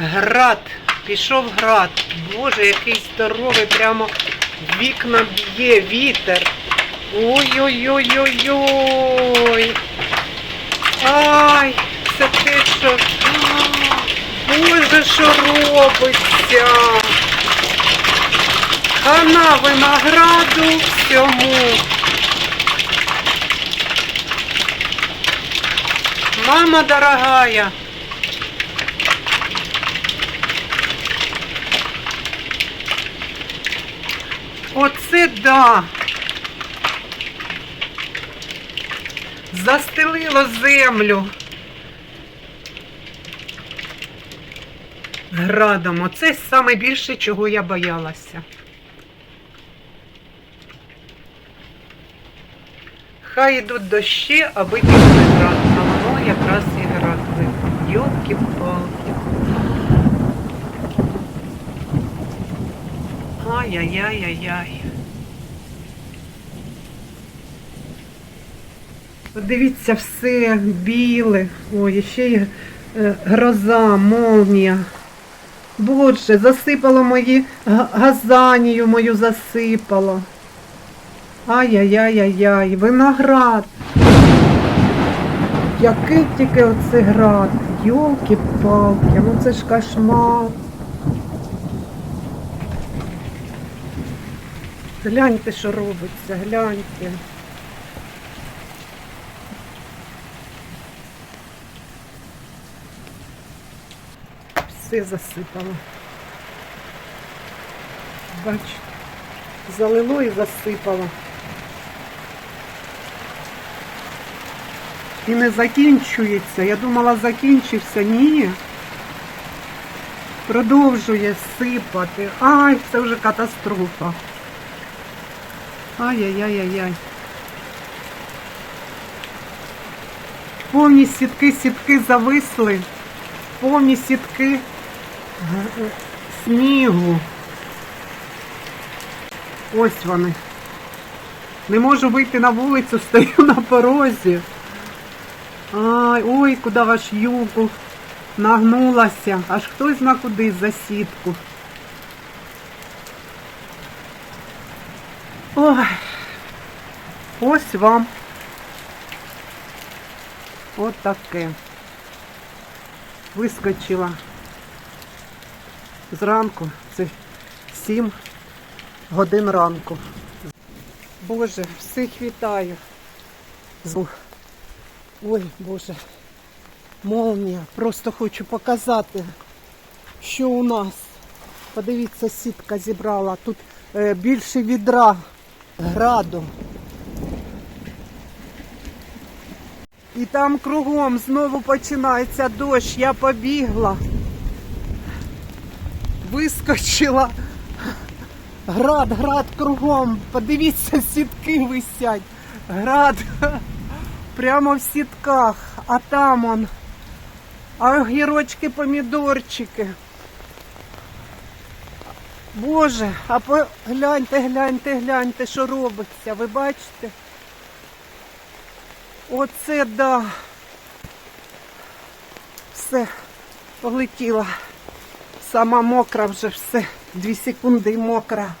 Град. Пішов град. Боже, який здоровий, прямо вікна б'є вітер. Ой-ой-ой-ой-ой. Ай, це те, що. Боже, що робиться. Хана винограду всьому. Мама дорогая. Оце да. Застелило землю. Градом. Оце саме більше, чого я боялася. Хай йдуть дощі, аби не град. А воно якраз і Ай-яй-яй-яй-яй. Подивіться, все біле. Ой, ще й е, гроза, молнія. Боже, засипало мої газанію мою засипало. Ай-яй-яй-яй-яй, виноград. Який тільки оце град. Йолки-палки, ну це ж кошмар. Гляньте, що робиться, гляньте. Все засипало. Бачите, залило і засипало. І не закінчується. Я думала, закінчився. Ні. Продовжує сипати. Ай, це вже катастрофа. Ай-яй-яй-яй-яй. Повні сітки, сітки зависли. Повні сітки е, снігу. Ось вони. Не можу вийти на вулицю, стою на порозі. Ай, ой, куди ваш югу нагнулася. Аж хтось зна куди за сітку. Ой. Ось вам. От таке. Вискочила зранку. Це 7 годин ранку. Боже, всіх вітаю. Ой, Боже, молнія. Просто хочу показати, що у нас. Подивіться, сітка зібрала. Тут е, більше відра граду. І там кругом знову починається дощ. Я побігла. Вискочила. Град, град кругом. Подивіться, сітки висять. Град прямо в сітках. А там он. А огірочки, помідорчики. Боже, а гляньте, гляньте, гляньте, що робиться. Ви бачите? Оце да. Все, полетіла. Сама мокра вже все. Дві секунди і мокра.